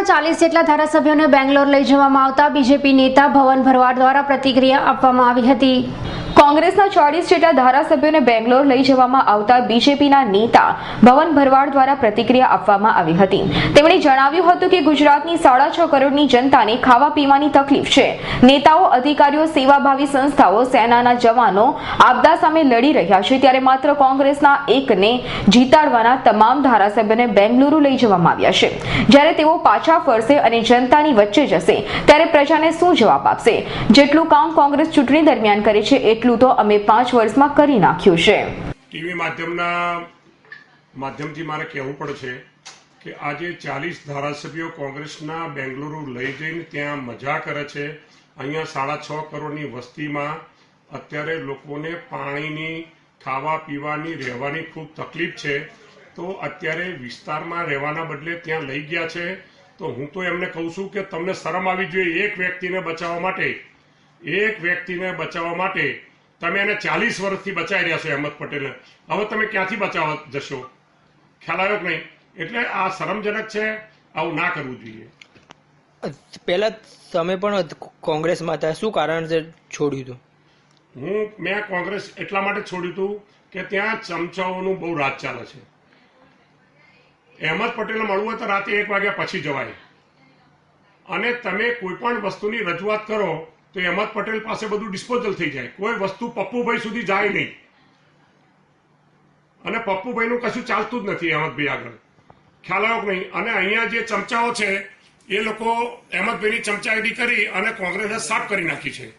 કોંગ્રેસના ચાલીસ જેટલા ધારાસભ્યોને બેંગ્લોર લઈ જવામાં આવતા બીજેપી નેતા ભવન ભરવાડ દ્વારા પ્રતિક્રિયા આપવામાં આવી હતી. કોંગ્રેસના ચોવીસ જેટલા ધારાસભ્યોને બેંગ્લોર લઈ જવામાં આવતા બીજેપીના નેતા ભવન ભરવાડ દ્વારા પ્રતિક્રિયા આપવામાં આવી હતી. તેમણે જણાવ્યું હતું કે ગુજરાતની સાડા છ કરોડની જનતાને ખાવા પીવાની તકલીફ છે. નેતાઓ, અધિકારીઓ, સેવાભાવી સંસ્થાઓ, સેનાના જવાનો આપદા સામે લડી રહ્યા છે ત્યારે માત્ર કોંગ્રેસના એકને જીતાડવાના તમામ ધારાસભ્યોને બેંગલુરુ લઈ જવામાં આવ્યા છે. જ્યારે તેઓ પાછા ફરશે અને જનતાની વચ્ચે જશે, ત્યારે પ્રજાને શું જવાબ આપશે? જેટલું કામ કોંગ્રેસ ચૂંટણી દરમિયાન કરે છે એટલું તો અમે પાંચ વર્ષમાં કરી નાખ્યું છે. ટીવી માધ્યમના માધ્યમથી મારે કહેવું પડશે કે આજે ચાલીસ ધારાસભ્યો કોંગ્રેસના બેંગલુરુ લઈ જઈને ત્યાં મજા કરે છે. અહીંયા સાડા છ કરોડની વસ્તીમાં અત્યારે લોકોને પાણીની, ખાવા પીવાની, રહેવાની ખૂબ તકલીફ છે. તો અત્યારે વિસ્તારમાં રહેવાના બદલે ત્યાં લઈ ગયા છે. તો હું તો એમને કહું છું કે તમને શરમ આવી જોઈએ એક વ્યક્તિને બચાવવા માટે. એક વ્યક્તિને બચાવવા માટે તમે એને ચાલીસ વર્ષથી બચાવી રહ્યા છો અહેમદ પટેલને હવે તમે ક્યાંથી બચાવવા જશો? ખ્યાલ આવ્યો કે નહીં? એટલે આ શરમજનક છે આવું ના કરવું જોઈએ. પહેલા તમે પણ કોંગ્રેસમાં હતા. શું કારણ છે છોડ્યું હતું? હું મેં કોંગ્રેસ એટલા માટે છોડ્યું હતું કે ત્યાં ચમચાઓનું બહુ રાત ચાલે છે. અહેમદ પટેલને મળવું હોય તો રાતે એક વાગ્યા પછી જવાય. અને તમે કોઈ પણ વસ્તુની રજૂઆત કરો તો અહેમદ પટેલ પાસે બધું ડિસ્પોઝલ થઈ જાય. કોઈ વસ્તુ પપ્પુભાઈ સુધી જાય નહીં. અને પપ્પુભાઈનું કશું ચાલતું જ નથી અહેમદભાઈ આગળ. ખ્યાલ આવ્યો નહીં? અને અહીંયા જે ચમચાઓ છે, એ લોકો અહેમદભાઈની ચમચાગીરી કરી અને કોંગ્રેસે સાફ કરી નાખી છે.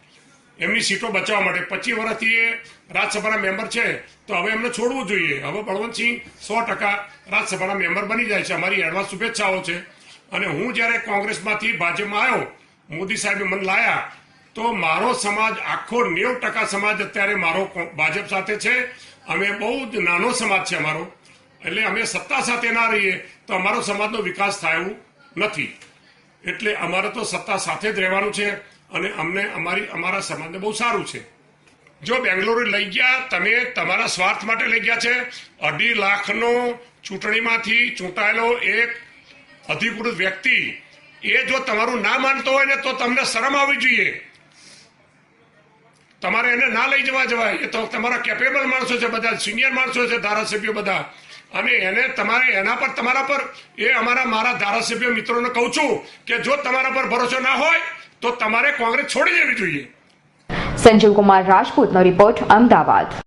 એમની સીટો બચાવવા માટે. પચીસ વર્ષથી એ રાજ્યસભાના મેમ્બર છે, તો હવે એમને છોડવું જોઈએ. હવે બળવંતસિંહ સો ટકા રાજ્યસભાના મેમ્બર બની જાય છે. અમારી એડવાન્સ શુભેચ્છાઓ છે. અને હું જ્યારે કોંગ્રેસમાંથી ભાજપમાં આવ્યો, મોદી સાહેબે મને લાયા તો મારો સમાજ આખો નેવ ટકા સમાજ અત્યારે મારો ભાજપ સાથે છે. અમે બહુ જ નાનો સમાજ છે અમારો. એટલે અમે સત્તા સાથે ના રહીએ તો અમારો સમાજનો વિકાસ થાય નથી. એટલે અમારે તો સત્તા સાથે જ રહેવાનું છે અને અમને અમારી અમારા સમાજને બહુ સારું છે. જો બેંગ્લોર લઈ ગયા, તમે તમારા સ્વાર્થ માટે લઈ ગયા છે. અઢી લાખનો ચૂંટણીમાંથી ચૂંટાયેલો એક અધિકૃત વ્યક્તિ એ જો તમારું ના માનતો હોય ને તો તમને શરમ આવવી જોઈએ. તમારે એને ના લઈ જવા જવાય. એ તો તમારા કેપેબલ માણસો છે બધા સિનિયર માણસો છે, ધારાસભ્યો બધા. અને એને તમારે એના પર, તમારા પર, એ અમારા, મારા ધારાસભ્ય મિત્રોને કહું છું કે જો તમારા પર ભરોસો ના હોય, તો તમારે કોંગ્રેસ છોડી દેવી જોઈએ. સંજીવ કુમાર રાજપૂતનો રિપોર્ટ અમદાવાદ.